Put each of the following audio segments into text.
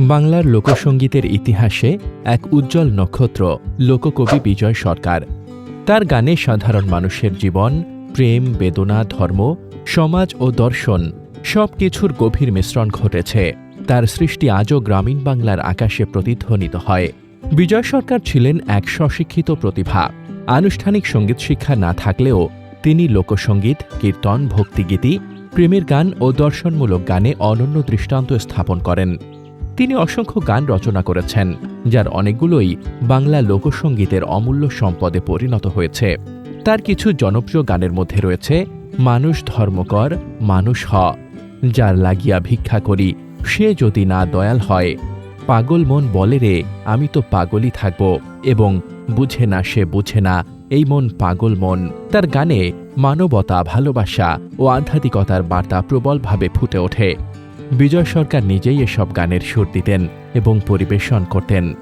বাংলার লোকসঙ্গীতের ইতিহাসে এক উজ্জ্বল নক্ষত্র, লোককবি বিজয় সরকার। তার গানে সাধারণ মানুষের জীবন, প্রেম, বেদনা, ধর্ম, সমাজ ও দর্শন সব কিছুর গভীর মিশ্রণ ঘটেছে। তার সৃষ্টি আজও গ্রামীণ বাংলার আকাশে প্রতিধ্বনিত হয়। বিজয় সরকার ছিলেন এক স্বশিক্ষিত প্রতিভা। আনুষ্ঠানিক সংগীত শিক্ষা না থাকলেও তিনি লোকসঙ্গীত, কীর্তন, ভক্তিগীতি, প্রেমের গান ও দর্শনমূলক গানে অনন্য দৃষ্টান্ত স্থাপন করেন। তিনি অসংখ্য গান রচনা করেছেন, যার অনেকগুলোই বাংলা লোকসঙ্গীতের অমূল্য সম্পদে পরিণত হয়েছে। তার কিছু জনপ্রিয় গানের মধ্যে রয়েছে মানুষ ধর্মকর, মানুষ হ যার লাগিয়া ভিক্ষা করি, সে যদি না দয়াল হয়, পাগল মন বলে রে, আমি তো পাগলই থাকব, এবং বুঝে না সে বুঝে না, এই মন পাগল মন। তার গানে মানবতা, ভালোবাসা ও আধ্যাত্মিকতার বার্তা প্রবলভাবে ফুটে ওঠে। বিজয় সরকার নিজেই এসব গানের সুর দিতেন এবং পরিবেশন করতেন।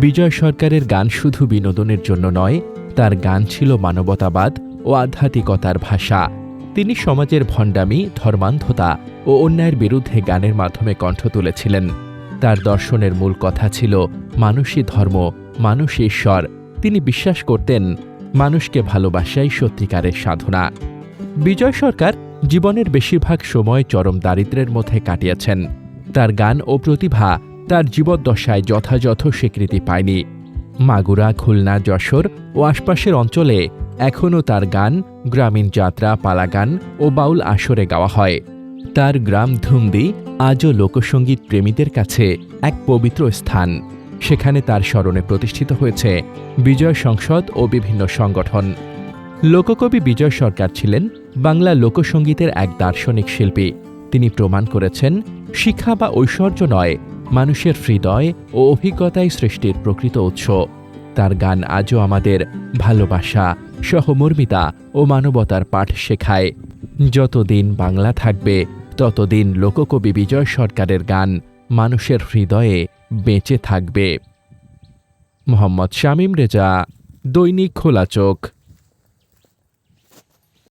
বিজয় সরকারের গান শুধু বিনোদনের জন্য নয়, তার গান ছিল মানবতাবাদ ও আধ্যাত্মিকতার ভাষা। তিনি সমাজের ভণ্ডামি, ধর্মান্ধতা ও অন্যায়ের বিরুদ্ধে গানের মাধ্যমে কণ্ঠ তুলেছিলেন। তার দর্শনের মূল কথা ছিল, মানুষই ধর্ম, মানুষ ঈশ্বর। তিনি বিশ্বাস করতেন, মানুষকে ভালোবাসাই সত্যিকারের সাধনা। বিজয় সরকার জীবনের বেশিরভাগ সময় চরম দারিদ্র্যের মধ্যে কাটিয়েছেন। তার গান ও প্রতিভা তার জীবদ্দশায় যথাযথ স্বীকৃতি পায়নি। মাগুরা, খুলনা, যশোর ও আশপাশের অঞ্চলে এখনও তার গান, গ্রামীণ যাত্রা, পালাগান ও বাউল আসরে গাওয়া হয়। তার গ্রাম ধুমদি আজও লোকসঙ্গীত প্রেমীদের কাছে এক পবিত্র স্থান। সেখানে তার স্মরণে প্রতিষ্ঠিত হয়েছে বিজয় সংসদ ও বিভিন্ন সংগঠন। লোককবি বিজয় সরকার ছিলেন বাংলা লোকসঙ্গীতের এক দার্শনিক শিল্পী। তিনি প্রমাণ করেছেন, শিক্ষা বা ঐশ্বর্য নয়, মানুষের হৃদয় ও অভিজ্ঞতাই সৃষ্টির প্রকৃত উৎস। তার গান আজও আমাদের ভালোবাসা, সহমর্মিতা ও মানবতার পাঠ শেখায়। যতদিন বাংলা থাকবে, ততদিন লোককবি বিজয় সরকারের গান মানুষের হৃদয়ে বেঁচে থাকবে। মোহাম্মদ শামীম রেজা, দৈনিক খোলা চোখ।